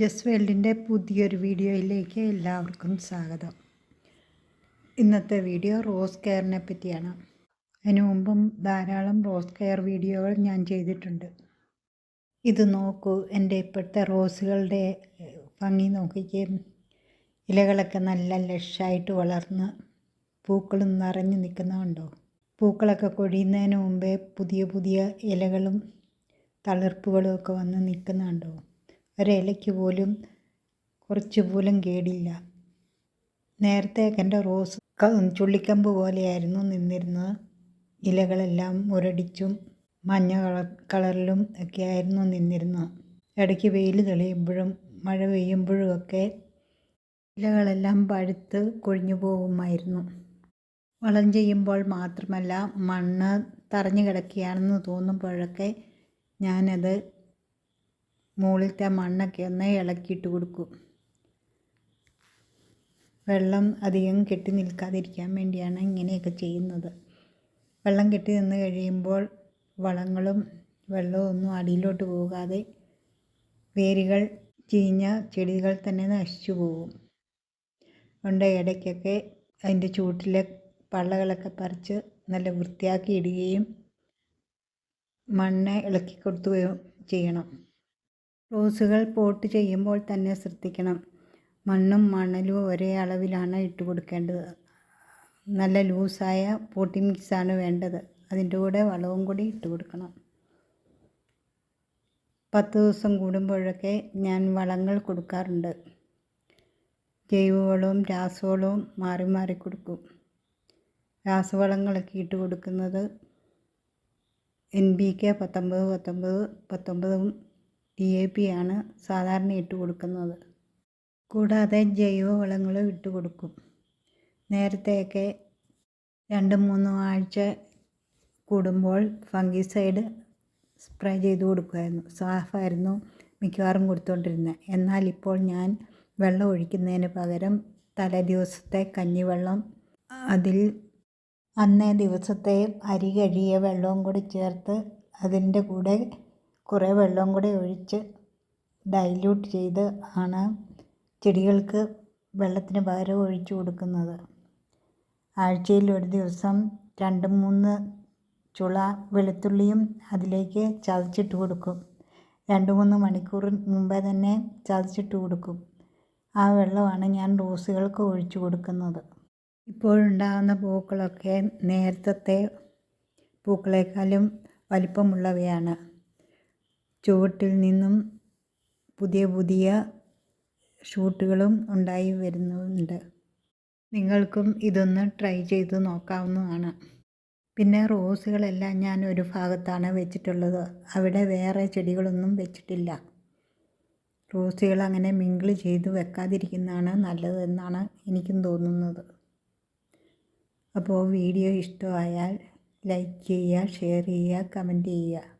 ജസ് വേൾഡിന്റെ പുതിയൊരു വീഡിയോയിലേക്ക് എല്ലാവർക്കും സ്വാഗതം. ഇന്നത്തെ വീഡിയോ റോസ് കെയറിനെ പറ്റിയാണ്. അതിനു മുമ്പും ധാരാളം റോസ് കെയർ വീഡിയോകൾ ഞാൻ ചെയ്തിട്ടുണ്ട്. ഇത് നോക്കൂ എന്റെ ഇപ്പോഴത്തെ റോസുകളുടെ ഭംഗി നോക്കിക്കേ. ഇലകളൊക്കെ നല്ല ലഷായിട്ട് വളർന്ന് പൂക്കളും നിറഞ്ഞു നിൽക്കുന്നതുണ്ടോ പൂക്കളൊക്കെ കൊഴിയുന്നതിന് മുമ്പേ പുതിയ പുതിയ ഇലകളും തളിർപ്പുകളും ഒക്കെ വന്ന് നിൽക്കുന്നുണ്ടോ ഒരിലയ്ക്ക് പോലും കുറച്ച് പോലും കേടില്ല. നേരത്തെ എന്റെ റോസ് ചുള്ളിക്കമ്പ് പോലെയായിരുന്നു നിന്നിരുന്നത്. ഇലകളെല്ലാം മുരടിച്ചും മഞ്ഞ കളർ കളറിലും ഒക്കെ ആയിരുന്നു നിന്നിരുന്നത്. ഇടയ്ക്ക് വെയിൽ തെളിയുമ്പോഴും മഴ പെയ്യുമ്പോഴും ഒക്കെ ഇലകളെല്ലാം പഴുത്ത് കൊഴിഞ്ഞു പോകുമായിരുന്നു. വളം ചെയ്യുമ്പോൾ മാത്രമല്ല മണ്ണ് തറഞ്ഞു കിടക്കുകയാണെന്ന് തോന്നുമ്പോഴൊക്കെ ഞാനത് മുകളിലത്തെ മണ്ണൊക്കെ ഒന്ന് ഇളക്കിയിട്ട് കൊടുക്കും. വെള്ളം അധികം കെട്ടി നിൽക്കാതിരിക്കാൻ വേണ്ടിയാണ് ഇങ്ങനെയൊക്കെ ചെയ്യുന്നത്. വെള്ളം കെട്ടി നിന്ന് കഴിയുമ്പോൾ വളങ്ങളും വെള്ളവും ഒന്നും അടിയിലോട്ട് പോകാതെ വേരുകൾ ചീഞ്ഞ ചെടികൾ തന്നെ നശിച്ചു പോകും. കൊണ്ട് ഇടയ്ക്കൊക്കെ അതിന്റെ ചൂട്ടിലെ പള്ളകളൊക്കെ പറിച്ച് നല്ല വൃത്തിയാക്കി ഇടുകയും മണ്ണ് ഇളക്കി കൊടുത്തുകയും ചെയ്യണം. റോസുകൾ പോട്ട് ചെയ്യുമ്പോൾ തന്നെ ശ്രദ്ധിക്കണം. മണ്ണും മണലും ഒരേ അളവിലാണ് ഇട്ട് കൊടുക്കേണ്ടത്. നല്ല ലൂസായ പോട്ടി മിക്സാണ് വേണ്ടത്. അതിന്റെ കൂടെ വളവും കൂടി ഇട്ട് കൊടുക്കണം. പത്ത് ദിവസം കൂടുമ്പോഴൊക്കെ ഞാൻ വളങ്ങൾ കൊടുക്കാറുണ്ട്. ജൈവവളവും രാസവളവും മാറി മാറി കൊടുക്കും. രാസവളങ്ങളൊക്കെ ഇട്ട് കൊടുക്കുന്നത് എൻ ബി കെ പത്തൊമ്പത് പത്തൊമ്പത് പത്തൊമ്പതും ഡി എ പി ആണ് സാധാരണ ഇട്ട് കൊടുക്കുന്നത്. കൂടാതെ ജൈവവളങ്ങളും ഇട്ട് കൊടുക്കും. നേരത്തെയൊക്കെ രണ്ട് മൂന്ന് ആഴ്ച കൂടുമ്പോൾ ഫംഗിസൈഡ് സ്പ്രേ ചെയ്ത് കൊടുക്കുമായിരുന്നു. സാഫായിരുന്നു മിക്കവാറും കൊടുത്തുകൊണ്ടിരുന്നത് എന്നാൽ ഇപ്പോൾ ഞാൻ വെള്ളം ഒഴിക്കുന്നതിന് പകരം തലേ ദിവസത്തെ കഞ്ഞിവെള്ളം അതിൽ അന്നേ ദിവസത്തെ അരി കഴുകിയ വെള്ളവും കൂടി ചേർത്ത് അതിന്റെ കൂടെ കുറേ വെള്ളം കൂടെ ഒഴിച്ച് ഡൈല്യൂട്ട് ചെയ്ത് ആണ് ചെടികൾക്ക് വെള്ളത്തിന് പകരം ഒഴിച്ചു കൊടുക്കുന്നത്. ആഴ്ചയിൽ ഒരു ദിവസം രണ്ട് മൂന്ന് ചുള വെളുത്തുള്ളിയും അതിലേക്ക് ചതച്ചിട്ട് കൊടുക്കും. രണ്ട് മൂന്ന് മണിക്കൂർ മുമ്പേ തന്നെ ചതച്ചിട്ട് കൊടുക്കും. ആ വെള്ളമാണ് ഞാൻ റോസുകൾക്ക് ഒഴിച്ചു കൊടുക്കുന്നത്. ഇപ്പോഴുണ്ടാകുന്ന പൂക്കളൊക്കെ നേരത്തെ പൂക്കളെക്കാളും വലിപ്പമുള്ളവയാണ്. ചുവട്ടിൽ നിന്നും പുതിയ പുതിയ ഷൂട്ടുകളും ഉണ്ടായി വരുന്നുണ്ട്. നിങ്ങൾക്കും ഇതൊന്ന് ട്രൈ ചെയ്ത് നോക്കാവുന്നതാണ്. പിന്നെ റോസുകളെല്ലാം ഞാൻ ഒരു ഭാഗത്താണ് വെച്ചിട്ടുള്ളത്. അവിടെ വേറെ ചെടികളൊന്നും വെച്ചിട്ടില്ല. റോസുകൾ അങ്ങനെ മിങ്കിൾ ചെയ്ത് വെക്കാതിരിക്കുന്നതാണ് നല്ലതെന്നാണ് എനിക്കും തോന്നുന്നത്. അപ്പോൾ വീഡിയോ ഇഷ്ടമായാൽ ലൈക്ക് ചെയ്യുക ഷെയർ ചെയ്യുക കമന്റ് ചെയ്യുക.